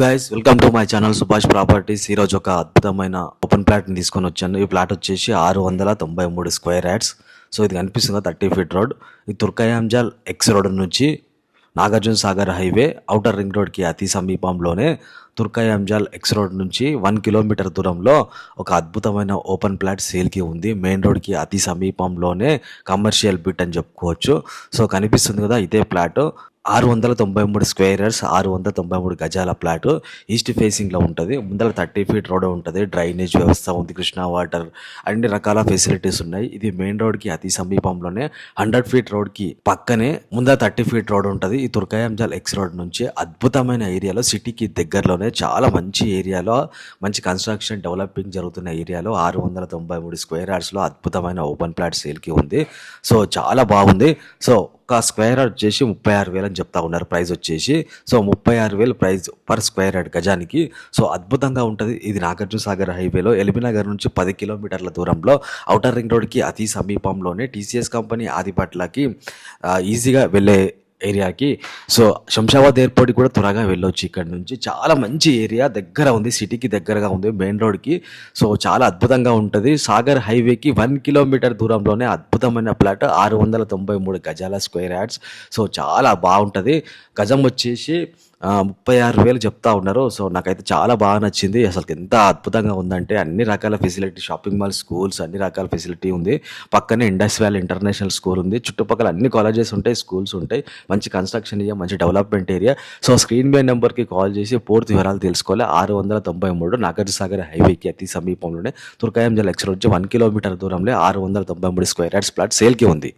Guys welcome to my channel Subhash properties ఈరోజు ఒక అద్భుతమైన ఓపెన్ ప్లాట్ని తీసుకొని వచ్చాను. ఈ ప్లాట్ వచ్చేసి ఆరు వందల తొంభై మూడు స్క్వేర్ యాడ్స్ సో ఇది కనిపిస్తుంది థర్టీ ఫీట్ రోడ్ ఈ తుర్కయాంజాల్ ఎక్స్ రోడ్ నుంచి Nagarjuna Sagar highway outer ring రోడ్కి అతి సమీపంలోనే తుర్కయాంజాల్ ఎక్స్ రోడ్ నుంచి వన్ కిలోమీటర్ దూరంలో ఒక అద్భుతమైన ఓపెన్ ప్లాట్ సేల్కి ఉంది. మెయిన్ రోడ్కి అతి సమీపంలోనే కమర్షియల్ బిట్ అని చెప్పుకోవచ్చు. సో కనిపిస్తుంది కదా ఇదే ప్లాట్ ఆరు వందల తొంభై మూడు స్క్వేర్ ఆరు వందల తొంభై మూడు గజాల ప్లాట్ ఈస్ట్ ఫేసింగ్లో ఉంటుంది. ముందర థర్టీ ఫీట్ రోడ్ ఉంటుంది. డ్రైనేజ్ వ్యవస్థ ఉంది. కృష్ణా వాటర్ అన్ని రకాల ఫెసిలిటీస్ ఉన్నాయి. ఇది మెయిన్ రోడ్కి అతి సమీపంలోనే హండ్రెడ్ ఫీట్ రోడ్కి పక్కనే ముందర థర్టీ ఫీట్ రోడ్ ఉంటుంది. ఈ తుర్కాయంజాల్ ఎక్స్ రోడ్ నుంచి అద్భుతమైన ఏరియాలో సిటీకి దగ్గరలోనే చాలా మంచి ఏరియాలో మంచి కన్స్ట్రక్షన్ డెవలపింగ్ జరుగుతున్న ఏరియాలో ఆరు వందల తొంభై మూడు స్క్వేర్ యార్డ్స్లో అద్భుతమైన ఓపెన్ ప్లాట్ సేల్కి ఉంది. సో చాలా బాగుంది. సో ఒక స్క్వేర్ యార్డ్ వచ్చేసి ముప్పై ఆరు వేలు అని చెప్తా ఉన్నారు. ప్రైస్ వచ్చేసి సో ముప్పై ఆరు వేలు ప్రైస్ పర్ స్క్వేర్ యార్డ్ గజానికి. సో అద్భుతంగా ఉంటుంది. ఇది నాగార్జున సాగర్ హైవేలో ఎలిబినగర్ నుంచి పది కిలోమీటర్ల దూరంలో అవుటర్ రింగ్ రోడ్కి అతి సమీపంలోనే టీసీఎస్ కంపెనీ ఆదిపట్లకి ఈజీగా వెళ్ళే ఏరియాకి. సో శంషాబాద్ ఎయిర్పోర్ట్కి కూడా త్వరగా వెళ్ళొచ్చు ఇక్కడ నుంచి. చాలా మంచి ఏరియా దగ్గర ఉంది సిటీకి దగ్గరగా ఉంది మెయిన్ రోడ్కి. సో చాలా అద్భుతంగా ఉంటుంది. సాగర్ హైవేకి వన్ కిలోమీటర్ దూరంలోనే అద్భుతమైన ప్లాట్ ఆరు వందల తొంభై మూడు గజాల స్క్వేర్ యార్డ్స్. సో చాలా బాగుంటుంది. గజం వచ్చేసి ముప్పై ఆరు వేలు చెప్తా ఉన్నారు. సో నాకైతే చాలా బాగా నచ్చింది. అసలు ఎంత అద్భుతంగా ఉందంటే అన్ని రకాల ఫెసిలిటీ షాపింగ్ మాల్ స్కూల్స్ అన్ని రకాల ఫెసిలిటీ ఉంది. పక్కనే ఇండస్ వ్యాలీ ఇంటర్నేషనల్ స్కూల్ ఉంది. చుట్టుపక్కల అన్ని కాలేజెస్ ఉంటాయి స్కూల్స్ ఉంటాయి. మంచి కన్స్ట్రక్షన్ ఏరియా మంచి development area. So screen by నెంబర్కి కాల్ చేసి పూర్తి వివరాలు తెలుసుకోవాలి. ఆరు వందల తొంభై మూడు నాగార్జునసాగర్ హైవేకి అతి సమీపంలోనే తుర్కాయం జల ఎక్స్ వచ్చి వన్ కిలోమీటర్ దూరంలో ఆరు వందల తొంభై మూడు స్క్వేర్ యార్డ్స్ ప్లాట్ సేల్కి ఉంది.